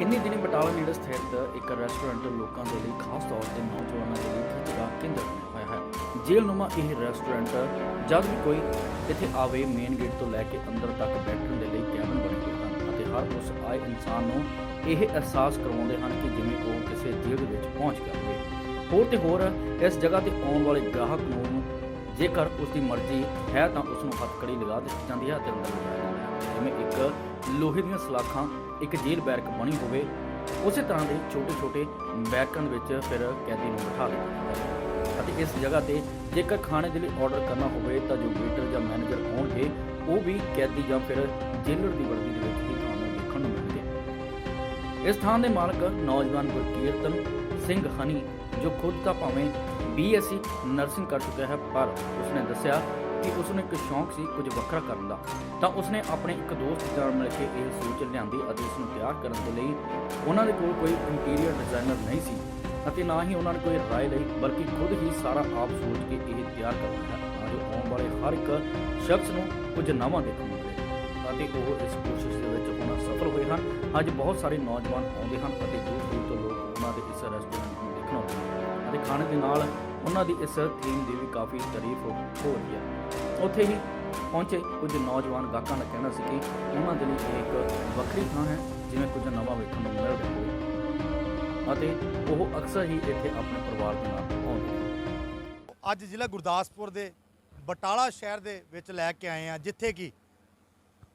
ਇੰਨੀ ਦਿਨੀ ਬਟਾਲਾ ਨੇੜੇ ਸਥਿਤ ਇੱਕ ਰੈਸਟੋਰੈਂਟ ਲੋਕਾਂ ਦੇ ਲਈ ਖਾਸ ਤੌਰ ਤੇ ਨੌਜਵਾਨਾਂ ਦੇ ਲਈ ਖਿੱਚ ਦਾ ਕੇਂਦਰ ਬਣਿਆ ਹੋਇਆ ਹੈ। ਜੇਲ੍ਹ ਨੂੰਮਾ ਇਹ ਰੈਸਟੋਰੈਂਟ ਜਦ ਵੀ ਕੋਈ ਇੱਥੇ ਆਵੇ ਮੇਨ ਗੇਟ ਤੋਂ ਲੈ ਕੇ ਅੰਦਰ ਤੱਕ ਬੈਠਣ ਦੇ ਲਈ ਕੈਬਨ ਬਣੇ ਹੋਏ ਹਨ ਅਤੇ ਹਰ ਉਸ ਆਏ ਇਨਸਾਨ ਨੂੰ ਇਹ ਅਹਿਸਾਸ ਕਰਵਾਉਂਦੇ ਹਨ ਕਿ ਜਿਵੇਂ ਉਹ ਕਿਸੇ ਜੇਲ੍ਹ ਵਿੱਚ ਪਹੁੰਚ ਗਿਆ ਹੋਵੇ। ਹੋਰ ਤੇ ਹੋਰ, ਇਸ ਜਗ੍ਹਾ ਤੇ ਆਉਣ ਵਾਲੇ ਗ੍ਰਾਹਕ ਨੂੰ ਜੇਕਰ ਉਸ ਦੀ ਮਰਜ਼ੀ ਹੈ ਤਾਂ ਉਸ ਨੂੰ ਹੱਥਕੜੀ ਲਗਾ ਦਿੱਤੀ ਜਾਂਦੀ ਹੈ ਅਤੇ ਅੰਦਰ ਲਿਜਾਇਆ ਜਿਵੇਂ ਇੱਕ ਲੋਹੇ ਦੀਆਂ ਸਲਾਖਾਂ, ਇੱਕ ਜੇਲ੍ਹ ਬੈਰਕ ਬਣੀ ਹੋਵੇ, ਉਸੇ ਤਰ੍ਹਾਂ ਦੇ ਛੋਟੇ ਛੋਟੇ ਬੈਰਕਾਂ ਦੇ ਵਿੱਚ ਫਿਰ ਕੈਦੀ ਨੂੰ ਬਿਠਾ ਦਿੱਤਾ ਜਾਂਦਾ ਅਤੇ ਇਸ ਜਗ੍ਹਾ ਤੇ ਜੇਕਰ ਖਾਣੇ ਦੇ ਲਈ ਆਰਡਰ ਕਰਨਾ ਹੋਵੇ, ਤਾਂ ਜੋ ਵੇਟਰ ਜਾਂ ਮੈਨੇਜਰ ਹੋਣਗੇ, ਉਹ ਵੀ ਕੈਦੀ ਜਾਂ ਫਿਰ ਜੇਲਰ ਦੀ ਵਰਦੀ ਦੇ ਵਿੱਚ ਹੀ ਤੁਹਾਨੂੰ ਦੇਖਣ ਨੂੰ ਮਿਲਣਗੇ। ਇਸ ਥਾਂ ਦੇ ਮਾਲਕ ਨੌਜਵਾਨ ਗੁਰਕੀਰਤਨ ਸਿੰਘ ਹਨੀ, ਜੋ ਖੁਦ ਤਾਂ ਭਾਵੇਂ ਬੀਐਸਸੀ ਨਰਸਿੰਗ ਕਰ ਚੁੱਕਿਆ ਹੈ, ਪਰ ਉਸਨੇ ਦੱਸਿਆ ਕਿ ਉਸ ਨੂੰ ਇੱਕ ਸ਼ੌਂਕ ਸੀ ਕੁਝ ਵੱਖਰਾ ਕਰਨ ਦਾ। ਤਾਂ ਉਸਨੇ ਆਪਣੇ ਇੱਕ ਦੋਸਤ ਨਾਲ ਮਿਲ ਕੇ ਇਹ ਸੋਚ ਲਿਆਂਦੀ ਅਤੇ ਇਸ ਨੂੰ ਤਿਆਰ ਕਰਨ ਦੇ ਲਈ ਉਹਨਾਂ ਦੇ ਕੋਲ ਕੋਈ ਇੰਟੀਰੀਅਰ ਡਿਜ਼ਾਈਨਰ ਨਹੀਂ ਸੀ ਅਤੇ ਨਾ ਹੀ ਉਹਨਾਂ ਨੇ ਕੋਈ ਰਾਏ ਲਈ, ਬਲਕਿ ਖੁਦ ਹੀ ਸਾਰਾ ਆਪ ਸੋਚ ਕੇ ਇਹ ਤਿਆਰ ਕਰ ਹੈ ਤਾਂ ਜੋ ਆਉਣ ਵਾਲੇ ਹਰ ਇੱਕ ਸ਼ਖਸ ਨੂੰ ਕੁਝ ਨਵਾਂ ਦੇਖਣ ਨੂੰ ਮਿਲੇ ਅਤੇ ਉਹ ਇਸ ਕੋਸ਼ਿਸ਼ ਦੇ ਵਿੱਚ ਹੁਣ ਸਫਲ ਹੋਏ ਹਨ। ਅੱਜ ਬਹੁਤ ਸਾਰੇ ਨੌਜਵਾਨ ਆਉਂਦੇ ਹਨ ਅਤੇ ਦੂਰ ਦੂਰ ਤੋਂ ਲੋਕ ਉਹਨਾਂ ਦੇ ਇਸ ਰੈਸਟੋਰੈਂਟ ਨੂੰ ਦੇਖਣ ਆਉਂਦੇ ਹਨ ਅਤੇ ਖਾਣੇ ਦੇ ਨਾਲ ਉਹਨਾਂ ਦੀ ਇਸ ਥੀਮ ਦੀ ਵੀ ਕਾਫੀ ਤਾਰੀਫ ਹੋ ਰਹੀ ਹੈ। ਉੱਥੇ ਹੀ ਪਹੁੰਚੇ ਕੁਝ ਨੌਜਵਾਨ ਗਾਹਕਾਂ ਦਾ ਕਹਿਣਾ ਸੀ ਕਿ ਉਹਨਾਂ ਦੇ ਲਈ ਇੱਕ ਵੱਖਰੀ ਥਾਂ ਹੈ, ਜਿਵੇਂ ਕੁਝ ਨਵਾਂ ਵੇਖਣ ਨੂੰ ਮਿਲ ਰਿਹਾ ਹੋਵੇ। ਅਤੇ ਉਹ ਅਕਸਰ ਹੀ ਇੱਥੇ ਆਪਣੇ ਪਰਿਵਾਰ ਦੇ ਨਾਲ ਆਉਂਦੇ ਹਨ। ਅੱਜ ਜ਼ਿਲ੍ਹਾ ਗੁਰਦਾਸਪੁਰ ਦੇ ਬਟਾਲਾ ਸ਼ਹਿਰ ਦੇ ਵਿੱਚ ਲੈ ਕੇ ਆਏ ਆ ਜਿੱਥੇ ਕਿ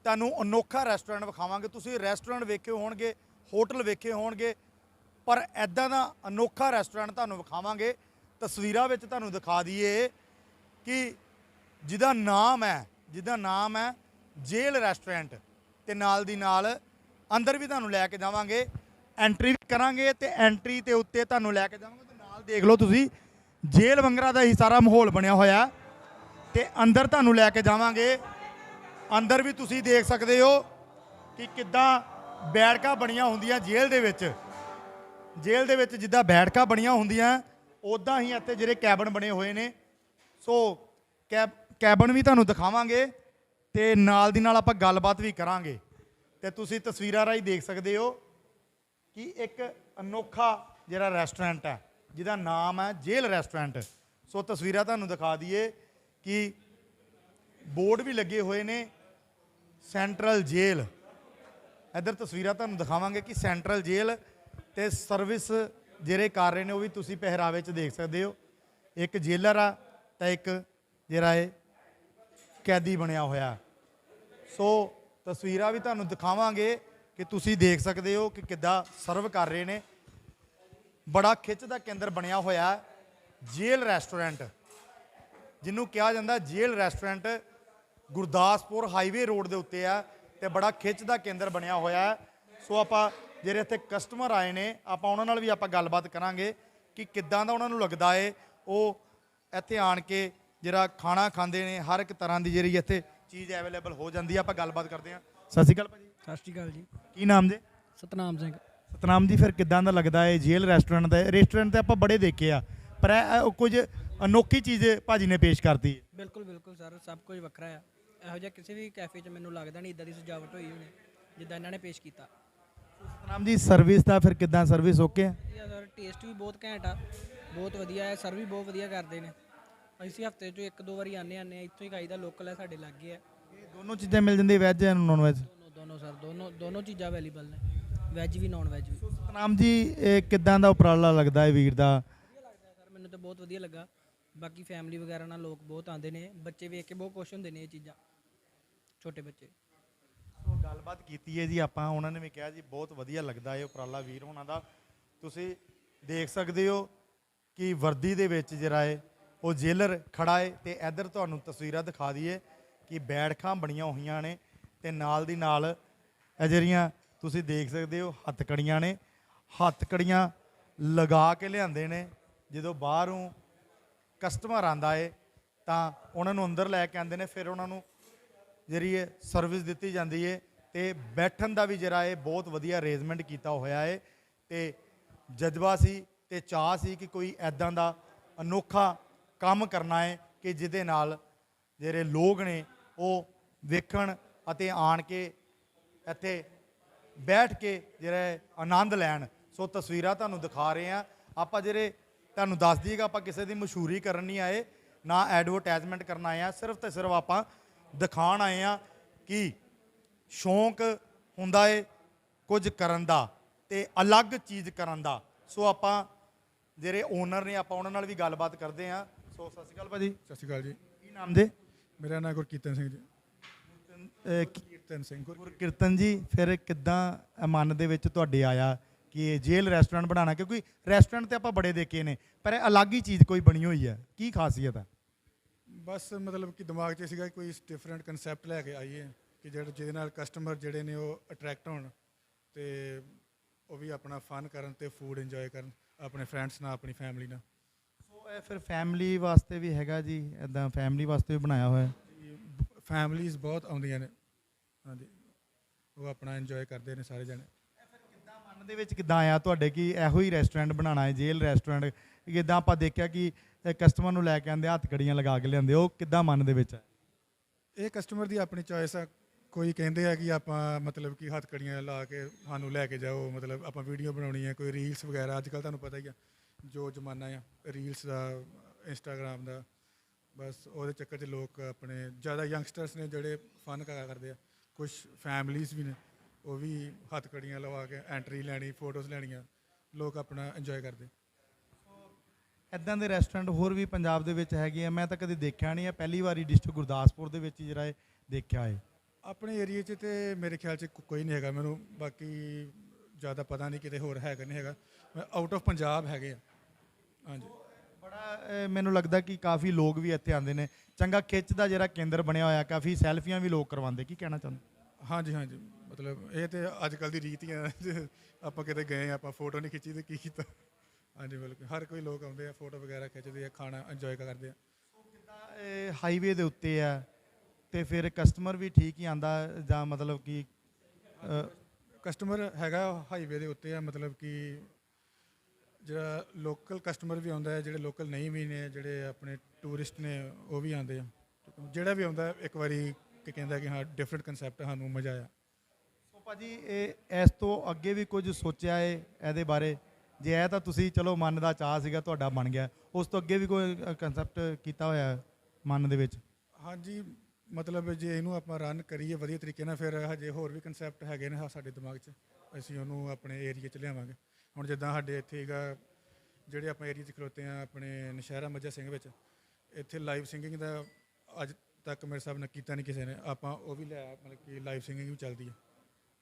ਤੁਹਾਨੂੰ ਅਨੋਖਾ ਰੈਸਟੋਰੈਂਟ ਵਿਖਾਵਾਂਗੇ। ਤੁਸੀਂ ਰੈਸਟੋਰੈਂਟ ਵੇਖੇ ਹੋਣਗੇ, ਹੋਟਲ ਵੇਖੇ ਹੋਣਗੇ, ਪਰ ਐਦਾਂ ਦਾ ਅਨੋਖਾ ਰੈਸਟੋਰੈਂਟ ਤੁਹਾਨੂੰ ਵਿਖਾਵਾਂਗੇ। ਤਸਵੀਰਾਂ ਵਿੱਚ ਤੁਹਾਨੂੰ ਦਿਖਾ ਦਈਏ ਕਿ ਜਿਹਦਾ ਨਾਮ ਹੈ, ਜਿਹਦਾ ਨਾਮ ਹੈ ਜੇਲ ਰੈਸਟੋਰੈਂਟ ਤੇ ਨਾਲ ਦੀ ਨਾਲ ਅੰਦਰ ਵੀ ਤੁਹਾਨੂੰ ਲੈ ਕੇ ਜਾਵਾਂਗੇ ਐਂਟਰੀ ਵੀ ਕਰਾਂਗੇ ਤੇ ਐਂਟਰੀ ਤੇ ਉੱਤੇ ਤੁਹਾਨੂੰ ਲੈ ਕੇ ਜਾਵਾਂਗੇ ਤੇ ਨਾਲ ਦੇਖ ਲਓ ਤੁਸੀਂ, ਜੇਲ੍ਹ ਵੰਗਰਾ ਦਾ ਹੀ ਸਾਰਾ ਮਾਹੌਲ ਬਣਿਆ ਹੋਇਆ ਤੇ ਅੰਦਰ ਤੁਹਾਨੂੰ ਲੈ ਕੇ ਜਾਵਾਂਗੇ। ਅੰਦਰ ਵੀ ਤੁਸੀਂ ਦੇਖ ਸਕਦੇ ਹੋ ਕਿ ਕਿੱਦਾਂ ਬੈਠਕਾਂ ਬਣੀਆਂ ਹੁੰਦੀਆਂ ਜੇਲ੍ਹ ਦੇ ਵਿੱਚ। ਜੇਲ੍ਹ ਦੇ ਵਿੱਚ ਜਿੱਦਾਂ ਬੈਠਕਾਂ ਬਣੀਆਂ ਹੁੰਦੀਆਂ ਉਦਾਂ ਹੀ ਇੱਥੇ ਜਿਹੜੇ ਕੈਬਨ ਬਣੇ ਹੋਏ ਨੇ। ਸੋ ਕੈਬ, ਕੈਬਨ ਵੀ ਤੁਹਾਨੂੰ ਦਿਖਾਵਾਂਗੇ ਤੇ ਨਾਲ ਦੀ ਨਾਲ ਆਪਾਂ ਗੱਲਬਾਤ ਵੀ ਕਰਾਂਗੇ। ਤੇ ਤੁਸੀਂ ਤਸਵੀਰਾਂ ਰਾਹੀਂ ਦੇਖ ਸਕਦੇ ਹੋ ਕਿ ਇੱਕ ਅਨੋਖਾ ਜਿਹੜਾ ਰੈਸਟੋਰੈਂਟ ਹੈ, ਜਿਹਦਾ ਨਾਮ ਹੈ ਜੇਲ ਰੈਸਟੋਰੈਂਟ। ਸੋ ਤਸਵੀਰਾਂ ਤੁਹਾਨੂੰ ਦਿਖਾ ਦਈਏ ਕਿ ਬੋਰਡ ਵੀ ਲੱਗੇ ਹੋਏ ਨੇ, ਸੈਂਟਰਲ ਜੇਲ। ਇੱਧਰ ਤਸਵੀਰਾਂ ਤੁਹਾਨੂੰ ਦਿਖਾਵਾਂਗੇ ਕਿ ਸੈਂਟਰਲ ਜੇਲ ਤੇ ਸਰਵਿਸ ਜਿਹੜੇ ਕਰ ਰਹੇ ਨੇ ਉਹ ਵੀ ਤੁਸੀਂ ਪਹਿਰਾਵੇ 'ਚ ਦੇਖ ਸਕਦੇ ਹੋ। ਇੱਕ ਜੇਲਰ ਆ ਤਾਂ ਇੱਕ ਜਿਹੜਾ ਇਹ ਕੈਦੀ ਬਣਿਆ ਹੋਇਆ। ਸੋ ਤਸਵੀਰਾਂ ਵੀ ਤੁਹਾਨੂੰ ਦਿਖਾਵਾਂਗੇ ਕਿ ਤੁਸੀਂ ਦੇਖ ਸਕਦੇ ਹੋ ਕਿ ਕਿੱਦਾਂ ਸਰਵ ਕਰ ਰਹੇ ਨੇ। ਬੜਾ ਖਿੱਚ ਦਾ ਕੇਂਦਰ ਬਣਿਆ ਹੋਇਆ ਹੈ ਜੇਲ ਰੈਸਟੋਰੈਂਟ, ਜਿਹਨੂੰ ਕਿਹਾ ਜਾਂਦਾ jail restaurant Gurdaspur highway road ਦੇ ਉੱਤੇ ਆ ਤੇ ਬੜਾ ਖਿੱਚ ਦਾ ਕੇਂਦਰ ਬਣਿਆ ਹੋਇਆ। ਹੈ ਸੋ ਆਪਾਂ ਜਿਹੜੇ ਇੱਥੇ ਕਸਟਮਰ ਆਏ ਨੇ ਆਪਾਂ ਉਹਨਾਂ ਨਾਲ ਵੀ ਆਪਾਂ ਗੱਲਬਾਤ ਕਰਾਂਗੇ ਕਿ ਕਿੱਦਾਂ ਦਾ ਉਹਨਾਂ ਨੂੰ ਲੱਗਦਾ ਏ ਉਹ ਇੱਥੇ ਆਣ ਕੇ ਜਿਹੜਾ ਖਾਣਾ ਖਾਂਦੇ ਨੇ ਹਰ ਇੱਕ ਤਰ੍ਹਾਂ ਦੀ ਜਿਹੜੀ ਇੱਥੇ ਚੀਜ਼ ਅਵੇਲੇਬਲ ਹੋ ਜਾਂਦੀ ਆ ਆਪਾਂ ਗੱਲਬਾਤ ਕਰਦੇ ਹਾਂ। ਸਤਿ ਸ਼੍ਰੀ ਅਕਾਲ ਭਾਜੀ। ਸਤਿ ਸ਼੍ਰੀ ਅਕਾਲ ਜੀ। ਕੀ ਨਾਮ ਜੀ? ਸਤਨਾਮ ਸਿੰਘ। ਸਤਨਾਮ ਜੀ ਫਿਰ ਕਿੱਦਾਂ ਦਾ ਲੱਗਦਾ ਹੈ ਜੇਲ ਰੈਸਟੋਰੈਂਟ ਦਾ? ਰੈਸਟੋਰੈਂਟ ਤੇ ਆਪਾਂ ਬੜੇ ਦੇਖੇ ਆ ਪਰ ਇਹ ਕੁਝ ਅਨੋਖੀ ਚੀਜ਼ ਭਾਜੀ ਨੇ ਪੇਸ਼ ਕਰਤੀ ਬਿਲਕੁਲ ਬਿਲਕੁਲ ਸਰ ਸਭ ਕੁਝ ਵੱਖਰਾ ਆ। ਇਹੋ ਜਿਹਾ ਕਿਸੇ ਵੀ ਕੈਫੇ 'ਚ ਮੈਨੂੰ ਲੱਗਦਾ ਨਹੀਂ ਇਦਾਂ ਦੀ ਸਜਾਵਟ ਹੋਈ ਹੋਣੀ ਜਿੱਦਾਂ ਇਹਨਾਂ ਨੇ ਪੇਸ਼ ਕੀਤਾ। ਸਤਨਾਮ ਜੀ ਸਰਵਿਸ ਦਾ ਫਿਰ ਕਿੱਦਾਂ ਸਰਵਿਸ? ਓਕੇ ਹੈ ਸਰ ਟੇਸਟ ਵੀ ਬਹੁਤ ਘੈਂਟ ਆ। ਬਹੁਤ ਵਧੀਆ ਹੈ ਸਰ ਵੀ ਬਹੁਤ ਵਧੀਆ ਕਰਦੇ ਨੇ। ਅਸੀਂ ਹਫ਼ਤੇ 'ਚ ਇੱਕ ਦੋ ਵਾਰੀ ਆਨੇ ਆਨੇ ਆ ਇੱਥੋਂ ਹੀ ਖਾਈਦਾ ਲੋਕਲ ਹੈ ਸਾਡੇ ਲਾਗੇ ਆ ਇਹ ਦੋਨੋਂ ਚੀਜ਼ਾਂ ਮਿਲ ਜਾਂਦੀਆਂ ਵੈਜ ਐਂਡ ਨੌਨ ਵੈਜ ਦੋਨੋਂ ਦੋਨੋਂ ਸਰ ਦੋਨੋਂ ਦੋਨੋਂ ਚੀਜ਼ਾਂ ਅਵੇਲੇਬਲ ਨੇ। ਵੈਜ ਵੀ ਨਾਨ ਵੈਜ ਵੀ ਸਤਨਾਮ ਜੀ ਇਹ ਕਿੱਦਾਂ ਦਾ ਉਪਰਾਲਾ ਲੱਗਦਾ ਹੈ ਵੀਰ ਦਾ? ਸਰ ਮੈਨੂੰ ਤਾਂ ਬਹੁਤ ਵਧੀਆ ਲੱਗਾ। ਬਾਕੀ ਫੈਮਿਲੀ ਵਗੈਰਾ ਨਾਲ ਲੋਕ ਬਹੁਤ ਆਉਂਦੇ ਨੇ ਬੱਚੇ ਵੇਖ ਕੇ ਬਹੁਤ ਖੁਸ਼ ਹੁੰਦੇ ਨੇ ਇਹ ਚੀਜ਼ਾਂ। ਛੋਟੇ ਬੱਚੇ। ਗੱਲਬਾਤ ਕੀਤੀ ਹੈ ਜੀ ਆਪਾਂ, ਉਹਨਾਂ ਨੇ ਵੀ ਕਿਹਾ ਜੀ, ਬਹੁਤ ਵਧੀਆ ਲੱਗਦਾ ਹੈ ਉਪਰਾਲਾ ਵੀਰ ਹੋਣਾ ਦਾ। ਤੁਸੀਂ ਦੇਖ ਸਕਦੇ ਹੋ ਕਿ ਵਰਦੀ ਦੇ ਵਿੱਚ ਜਿਹੜਾ ਹੈ, ਉਹ ਜੇਲਰ ਖੜਾ ਹੈ ਤੇ ਇੱਧਰ ਤੁਹਾਨੂੰ ਤਸਵੀਰਾਂ ਦਿਖਾ ਦਈਏ ਕਿ ਬੈਠਕਾਂ ਬਣੀਆਂ ਹੋਈਆਂ ਨੇ ਤੇ ਨਾਲ ਦੀ ਨਾਲ ਇਹ ਜਿਹੜੀਆਂ ਤੁਸੀਂ ਦੇਖ ਸਕਦੇ ਹੋ, ਹੱਥਕੜੀਆਂ ਨੇ। ਹੱਥਕੜੀਆਂ ਲਗਾ ਕੇ ਲਿਆਂਦੇ ਨੇ। ਜਦੋਂ ਬਾਹਰੋਂ ਕਸਟਮਰ ਆਂਦਾ ਏ ਤਾਂ ਉਹਨਾਂ ਨੂੰ ਅੰਦਰ ਲੈ ਕੇ ਆਉਂਦੇ ਨੇ, ਫਿਰ ਉਹਨਾਂ ਨੂੰ ਜਿਹੜੀ ਹੈ ਸਰਵਿਸ ਦਿੱਤੀ ਜਾਂਦੀ ਏ ਤੇ ਬੈਠਣ ਦਾ ਵੀ ਜਿਹੜਾ ਹੈ ਬਹੁਤ ਵਧੀਆ ਅਰੇਂਜਮੈਂਟ ਕੀਤਾ ਹੋਇਆ ਹੈ ਤੇ ਜਜ਼ਬਾ ਸੀ ਤੇ ਚਾਹ ਸੀ ਕਿ ਕੋਈ ਐਦਾਂ ਦਾ ਅਨੋਖਾ ਕੰਮ ਕਰਨਾ ਹੈ ਕਿ ਜਿਹਦੇ ਨਾਲ ਜਿਹੜੇ ਲੋਕ ਨੇ ਉਹ ਵੇਖਣ ਅਤੇ ਆਣ ਕੇ ਇੱਥੇ ਬੈਠ ਕੇ ਜਿਹੜਾ ਹੈ ਆਨੰਦ ਲੈਣ। ਸੋ ਤਸਵੀਰਾਂ ਤੁਹਾਨੂੰ ਦਿਖਾ ਰਹੇ ਆ ਆਪਾਂ ਜਿਹੜੇ ਤੁਹਾਨੂੰ ਦੱਸ ਕਿ ਆਪਾਂ ਕਿਸੇ ਦੀ ਮਸ਼ਹੂਰੀ ਕਰਨ ਨਹੀਂ ਆਏ, ਨਾ ਐਡਵਰਟਾਈਜ਼ਮੈਂਟ ਕਰਨ ਆਏ ਆ ਸਿਰਫ ਤੇ ਸਿਰਫ ਆਪਾਂ ਦਿਖਾਣ ਆਏ ਆ ਕਿ ਸ਼ੌਂਕ ਹੁੰਦਾ ਏ ਕੁਝ ਕਰਨ ਦਾ ਤੇ ਅਲੱਗ ਚੀਜ਼ ਕਰਨ ਦਾ। ਸੋ ਆਪਾਂ ਜਿਹੜੇ ਓਨਰ ਨੇ ਆਪਾਂ ਉਹਨਾਂ ਨਾਲ ਵੀ ਗੱਲਬਾਤ ਕਰਦੇ ਆ ਸੋ ਸਤਿ ਸ਼੍ਰੀ ਅਕਾਲ ਭਾਜੀ। ਸਤਿ ਸ਼੍ਰੀ ਅਕਾਲ ਜੀ। ਕੀ ਨਾਮ ਦੇ ਮੇਰਾ ਨਾਮ ਗੁਰਕੀਰਤਨ ਸਿੰਘ ਜੀ। ਕੀਰਤਨ ਸਿੰਘ ਗੁਰ ਗੁਰਕੀਰਤਨ ਜੀ ਫਿਰ ਕਿੱਦਾਂ ਮਨ ਦੇ ਵਿੱਚ ਤੁਹਾਡੇ ਆਇਆ ਕਿ ਇਹ ਜੇਲ੍ਹ ਰੈਸਟੋਰੈਂਟ ਬਣਾਉਣਾ? ਕਿਉਂਕਿ ਰੈਸਟੋਰੈਂਟ ਤੇ ਆਪਾਂ ਬੜੇ ਦੇਖੇ ਨੇ ਪਰ ਇਹ ਅਲੱਗ ਹੀ ਚੀਜ਼ ਕੋਈ ਬਣੀ ਹੋਈ ਹੈ। ਕੀ ਖਾਸੀਅਤ ਹੈ? ਬਸ ਮਤਲਬ ਕਿ ਦਿਮਾਗ 'ਚ ਸੀਗਾ ਕੋਈ ਡਿਫਰੈਂਟ ਕਨਸੈਪਟ ਲੈ ਕੇ ਆਈਏ। ਕਿ ਜਿਹੜੇ ਜਿਹਦੇ ਨਾਲ ਕਸਟਮਰ ਜਿਹੜੇ ਨੇ ਉਹ ਅਟਰੈਕਟ ਹੋਣ ਤੇ ਉਹ ਵੀ ਆਪਣਾ ਫਨ ਕਰਨ ਤੇ ਫੂਡ ਇੰਜੋਏ ਕਰਨ ਆਪਣੇ ਫਰੈਂਡਸ ਨਾਲ ਆਪਣੀ ਫੈਮਿਲੀ ਨਾਲ। ਸੋ ਇਹ ਫਿਰ ਫੈਮਿਲੀ ਵਾਸਤੇ ਵੀ ਹੈਗਾ ਜੀ ਇਦਾਂ ਫੈਮਿਲੀ ਵਾਸਤੇ ਵੀ ਬਣਾਇਆ ਹੋਇਆ। ਹੈ ਫੈਮਲੀਆਂ ਬਹੁਤ ਆਉਂਦੀਆਂ ਨੇ। ਹਾਂਜੀ। ਉਹ ਆਪਣਾ ਇੰਜੋਏ ਕਰਦੇ ਨੇ ਸਾਰੇ ਜਣੇ। ਕਿੱਦਾਂ ਮਨ ਦੇ ਵਿੱਚ ਕਿੱਦਾਂ ਆਇਆ ਤੁਹਾਡੇ ਕਿ ਇਹੋ ਹੀ ਰੈਸਟੋਰੈਂਟ ਬਣਾਉਣਾ ਹੈ ਜੇਲ੍ਹ ਰੈਸਟੋਰੈਂਟ ਕਿੱਦਾਂ ਆਪਾਂ ਦੇਖਿਆ ਕਿ ਕਸਟਮਰ ਨੂੰ ਲੈ ਕੇ ਆਂਦੇ ਹੱਥ ਕੜੀਆਂ ਲਗਾ ਕੇ ਲਿਆਂਦੇ ਉਹ ਕਿੱਦਾਂ ਮਨ ਦੇ ਵਿੱਚ ਹੈ ਇਹ ਕਸਟਮਰ ਦੀ ਆਪਣੀ ਚੋਇਸ ਆ। ਕੋਈ ਕਹਿੰਦੇ ਆ ਕਿ ਆਪਾਂ ਮਤਲਬ ਕਿ ਹੱਥਕੜੀਆਂ ਲਾ ਕੇ ਸਾਨੂੰ ਲੈ ਕੇ ਜਾਓ, ਮਤਲਬ ਆਪਾਂ ਵੀਡੀਓ ਬਣਾਉਣੀ ਹੈ ਕੋਈ ਰੀਲਸ ਵਗੈਰਾ ਅੱਜ ਕੱਲ ਤੁਹਾਨੂੰ ਪਤਾ ਹੀ ਆ, ਜੋ ਜ਼ਮਾਨਾ ਆ ਰੀਲਸ ਦਾ ਇੰਸਟਾਗ੍ਰam ਦਾ, ਬਸ ਉਹਦੇ ਚੱਕਰ 'ਚ ਲੋਕ ਆਪਣੇ, ਜ਼ਿਆਦਾ ਯੰਗਸਟਰਸ ਨੇ ਜਿਹੜੇ ਫਨ ਕਰਾ ਕਰਦੇ ਆ ਕੁਝ ਫੈਮਲੀਆਂ ਵੀ ਨੇ, ਉਹ ਵੀ ਹੱਥਕੜੀਆਂ ਲਵਾ ਕੇ ਐਂਟਰੀ ਲੈਣੀ ਫੋਟੋਜ਼ ਲੈਣੀਆਂ, ਲੋਕ ਆਪਣਾ ਇੰਜੋਏ ਕਰਦੇ ਇਦਾਂ ਦੇ ਰੈਸਟੋਰੈਂਟ ਹੋਰ ਵੀ ਪੰਜਾਬ ਦੇ ਵਿੱਚ ਹੈਗੇ ਆ, ਮੈਂ ਤਾਂ ਕਦੇ ਦੇਖਿਆ ਨਹੀਂ ਹੈ ਪਹਿਲੀ ਵਾਰੀ ਡਿਸਟ੍ਰਿਕਟ ਗੁਰਦਾਸਪੁਰ ਦੇ ਵਿੱਚ ਹੀ ਜਿਹੜਾ ਇਹ ਦੇਖਿਆ ਹੈ ਆਪਣੇ ਏਰੀਆ 'ਚ ਤੇ ਮੇਰੇ ਖਿਆਲ 'ਚ ਕੋਈ ਨਹੀਂ ਹੈਗਾ ਮੈਨੂੰ ਬਾਕੀ ਜ਼ਿਆਦਾ ਪਤਾ ਨਹੀਂ ਕਿਤੇ ਹੋਰ ਹੈਗਾ ਨਹੀਂ ਹੈਗਾ। ਆਊਟ ਆਫ ਪੰਜਾਬ ਹੈਗੇ ਆ। ਹਾਂਜੀ। ਬੜਾ ਅਹ, ਮੈਨੂੰ ਲੱਗਦਾ ਕਿ ਕਾਫੀ ਲੋਕ ਵੀ ਇੱਥੇ ਆਉਂਦੇ ਨੇ। ਚੰਗਾ ਖਿੱਚ ਦਾ ਜਿਹੜਾ ਕੇਂਦਰ ਬਣਿਆ ਹੋਇਆ ਕਾਫੀ ਸੈਲਫੀਆਂ ਵੀ ਲੋਕ ਕਰਵਾਉਂਦੇ ਕੀ ਕਹਿਣਾ ਚਾਹੁੰਦੇ? ਹਾਂਜੀ ਹਾਂਜੀ। ਮਤਲਬ ਇਹ ਤੇ ਅੱਜ ਕੱਲ ਦੀ ਰੀਤ ਹੀ ਆ। ਆਪਾਂ ਕਿਤੇ ਗਏ ਆਪਾਂ ਫੋਟੋ ਨਹੀਂ ਖਿੱਚੀ ਤੇ ਕੀ ਕੀਤਾ? ਹਾਂਜੀ ਬਿਲਕੁਲ। ਹਰ ਕੋਈ ਲੋਕ ਆਉਂਦੇ ਆ ਫੋਟੋ ਵਗੈਰਾ ਖਿੱਚਦੇ ਆ ਖਾਣਾ ਇੰਜੋਏ ਕਰਦੇ ਆ। ਇਹ ਹਾਈਵੇ ਦੇ ਉੱਤੇ ਆ? ਤੇ ਫਿਰ ਕਸਟਮਰ ਵੀ ਠੀਕ ਹੀ ਆਂਦਾ ਜਾਂ ਮਤਲਬ ਕਿ ਕਸਟਮਰ ਹੈਗਾ ਹਾਈਵੇ ਦੇ ਉੱਤੇ ਆ ਮਤਲਬ ਕਿ ਜਿਹੜਾ ਲੋਕਲ ਕਸਟਮਰ ਵੀ ਆਉਂਦਾ ਹੈ ਜਿਹੜੇ ਲੋਕਲ ਨਹੀਂ ਵੀ ਨੇ ਜਿਹੜੇ ਆਪਣੇ ਟੂਰਿਸਟ ਨੇ ਉਹ ਵੀ ਆਉਂਦੇ ਆ। ਜਿਹੜਾ ਵੀ ਆਉਂਦਾ ਇੱਕ ਵਾਰੀ ਕਿ ਕਹਿੰਦਾ ਕਿ ਹਾਂ ਡਿਫਰੈਂਟ ਕਨਸੈਪਟ ਸਾਨੂੰ ਮਜ਼ਾ ਆਇਆ। ਸੋ ਭਾਜੀ ਇਹ ਇਸ ਤੋਂ ਅੱਗੇ ਵੀ ਕੁਝ ਸੋਚਿਆ ਏ ਇਹਦੇ ਬਾਰੇ? ਜੇ ਇਹ ਤਾਂ ਤੁਸੀਂ ਚਲੋ ਮਨ ਦਾ ਚਾਹ ਸੀਗਾ ਤੁਹਾਡਾ ਬਣ ਗਿਆ। ਉਸ ਤੋਂ ਅੱਗੇ ਵੀ ਕੋਈ ਕਨਸੈਪਟ ਕੀਤਾ ਹੋਇਆ ਹੈ ਮਨ ਦੇ ਵਿੱਚ? ਹਾਂਜੀ ਮਤਲਬ ਜੇ ਇਹਨੂੰ ਆਪਾਂ ਰਨ ਕਰੀਏ ਵਧੀਆ ਤਰੀਕੇ ਨਾਲ ਫਿਰ ਹਜੇ ਹੋਰ ਵੀ ਕਨਸੈਪਟ ਹੈਗੇ ਨੇ ਸਾਡੇ ਦਿਮਾਗ 'ਚ। ਅਸੀਂ ਉਹਨੂੰ ਆਪਣੇ ਏਰੀਆ 'ਚ ਲਿਆਵਾਂਗੇ। ਹੁਣ ਜਿੱਦਾਂ ਸਾਡੇ ਇੱਥੇ ਹੈਗਾ ਜਿਹੜੇ ਆਪਾਂ ਏਰੀਆ 'ਚ ਖਲੋਤੇ ਆ ਆਪਣੇ ਨਸ਼ਹਿਰਾ ਮੱਝਾ ਸਿੰਘ ਵਿੱਚ ਇੱਥੇ ਲਾਈਵ ਸਿੰਗਿੰਗ ਦਾ ਅੱਜ ਤੱਕ ਮੇਰੇ ਹਿਸਾਬ ਨਾਲ ਕੀਤਾ ਨਹੀਂ ਕਿਸੇ ਨੇ। ਆਪਾਂ ਉਹ ਵੀ ਲਿਆ ਮਤਲਬ ਕਿ ਲਾਈਵ ਸਿੰਗਿੰਗ ਵੀ ਚੱਲਦੀ ਹੈ।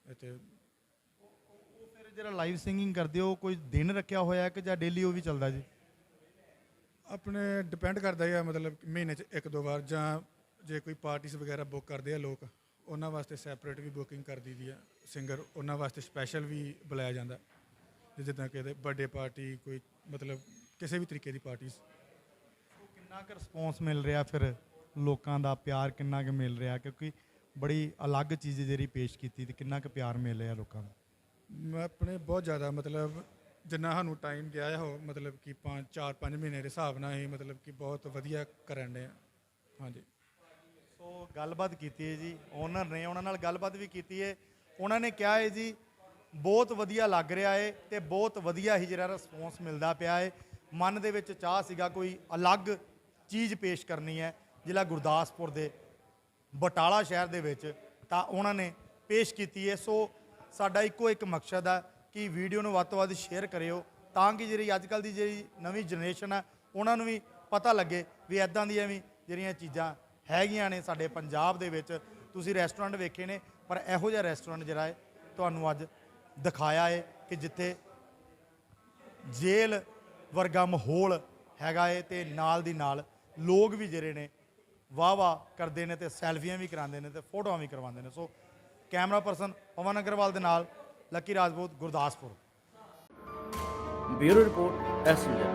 ਇੱਥੇ ਉਹ ਫਿਰ ਜਿਹੜਾ ਲਾਈਵ ਸਿੰਗਿੰਗ ਕਰਦੇ ਹੋ ਕੋਈ ਦਿਨ ਰੱਖਿਆ ਹੋਇਆ ਹੈ ਕਿ ਜਾਂ ਡੇਲੀ ਉਹ ਵੀ ਚੱਲਦਾ ਜੀ? ਆਪਣੇ ਡਿਪੈਂਡ ਕਰਦਾ ਹੈ ਮਤਲਬ ਮਹੀਨੇ 'ਚ ਇੱਕ ਦੋ ਵਾਰ ਜਾਂ ਜੇ ਕੋਈ ਪਾਰਟੀਆਂ ਵਗੈਰਾ ਬੁੱਕ ਕਰਦੇ ਆ ਲੋਕ ਉਹਨਾਂ ਵਾਸਤੇ ਸੈਪਰੇਟ ਵੀ ਬੁਕਿੰਗ ਕਰ ਦਈਦੀ ਆ ਸਿੰਗਰ ਉਹਨਾਂ ਵਾਸਤੇ ਸਪੈਸ਼ਲ ਵੀ ਬੁਲਾਇਆ ਜਾਂਦਾ। ਜਿੱਦਾਂ ਕਿ ਬਰਥਡੇ ਪਾਰਟੀ ਕੋਈ ਮਤਲਬ ਕਿਸੇ ਵੀ ਤਰੀਕੇ ਦੀ ਪਾਰਟੀਆਂ ਕਿੰਨਾ ਕੁ ਰਿਸਪੌਂਸ ਮਿਲ ਰਿਹਾ ਫਿਰ ਲੋਕਾਂ ਦਾ? ਪਿਆਰ ਕਿੰਨਾ ਕੁ ਮਿਲ ਰਿਹਾ? ਕਿਉਂਕਿ ਬੜੀ ਅਲੱਗ ਚੀਜ਼ ਜਿਹੜੀ ਪੇਸ਼ ਕੀਤੀ ਤੇ ਕਿੰਨਾ ਕੁ ਪਿਆਰ ਮਿਲ ਰਿਹਾ ਲੋਕਾਂ ਦਾ ਮੈਂ ਆਪਣੇ ਬਹੁਤ ਜ਼ਿਆਦਾ ਮਤਲਬ ਜਿੰਨਾ ਸਾਨੂੰ ਟਾਈਮ ਗਿਆ ਹੋ ਮਤਲਬ ਕਿ 5 4 5 ਮਹੀਨੇ ਦੇ ਹਿਸਾਬ ਨਾਲ ਹੀ ਮਤਲਬ ਕਿ ਬਹੁਤ ਵਧੀਆ ਕਰਨ ਦੇ ਆ। ਹਾਂਜੀ। ਸੋ ਗੱਲਬਾਤ ਕੀਤੀ ਹੈ ਜੀ ਓਨਰ ਨੇ ਉਹਨਾਂ ਨਾਲ ਗੱਲਬਾਤ ਵੀ ਕੀਤੀ ਹੈ। ਉਹਨਾਂ ਨੇ ਕਿਹਾ ਹੈ ਜੀ, ਬਹੁਤ ਵਧੀਆ ਲੱਗ ਰਿਹਾ ਹੈ ਤੇ ਬਹੁਤ ਵਧੀਆ ਹੀ ਜਿਹੜਾ ਰਿਸਪੌਂਸ ਮਿਲਦਾ ਪਿਆ ਹੈ। ਮਨ ਦੇ ਵਿੱਚ ਚਾਹ ਸੀਗਾ ਕੋਈ ਅਲੱਗ ਚੀਜ਼ ਪੇਸ਼ ਕਰਨੀ ਹੈ, ਜ਼ਿਲ੍ਹਾ ਗੁਰਦਾਸਪੁਰ ਦੇ ਬਟਾਲਾ ਸ਼ਹਿਰ ਦੇ ਵਿੱਚ, ਤਾਂ ਉਹਨਾਂ ਨੇ ਪੇਸ਼ ਕੀਤੀ ਹੈ। ਸੋ ਸਾਡਾ ਇੱਕੋ ਇੱਕ ਮਕਸਦ ਆ ਕਿ ਵੀਡੀਓ ਨੂੰ ਵੱਧ ਤੋਂ ਵੱਧ ਸ਼ੇਅਰ ਕਰਿਓ, ਤਾਂ ਕਿ ਜਿਹੜੀ ਅੱਜ ਕੱਲ ਦੀ ਜਿਹੜੀ ਨਵੀਂ ਜਨਰੇਸ਼ਨ ਹੈ ਉਹਨਾਂ ਨੂੰ ਵੀ ਪਤਾ ਲੱਗੇ ਵੀ ਐਦਾਂ ਦੀਆਂ ਵੀ ਜਿਹੜੀਆਂ ਚੀਜ਼ਾਂ ਹੈਗੀਆਂ ਨੇ ਸਾਡੇ ਪੰਜਾਬ ਦੇ ਵਿੱਚ। ਤੁਸੀਂ ਰੈਸਟੋਰੈਂਟ ਵੇਖੇ ਨੇ, ਪਰ ਇਹੋ ਜਿਹਾ ਰੈਸਟੋਰੈਂਟ ਜਿਹੜਾ ਹੈ, ਤੁਹਾਨੂੰ ਅੱਜ ਦਿਖਾਇਆ ਹੈ ਕਿ ਜਿੱਥੇ ਜੇਲ੍ਹ ਵਰਗਾ ਮਾਹੌਲ ਹੈਗਾ ਏ ਤੇ ਨਾਲ ਦੀ ਨਾਲ ਲੋਕ ਵੀ ਜਿਹੜੇ ਨੇ ਵਾਹ ਵਾਹ ਕਰਦੇ ਨੇ ਤੇ ਸੈਲਫੀਆਂ ਵੀ ਕਰਾਉਂਦੇ ਨੇ ਤੇ ਫੋਟੋਆਂ ਵੀ ਕਰਵਾਉਂਦੇ ਨੇ। So, camera person Pawan Agarwal ਦੇ ਨਾਲ Lucky Rajput, Gurdaspur. Bureau report, S news.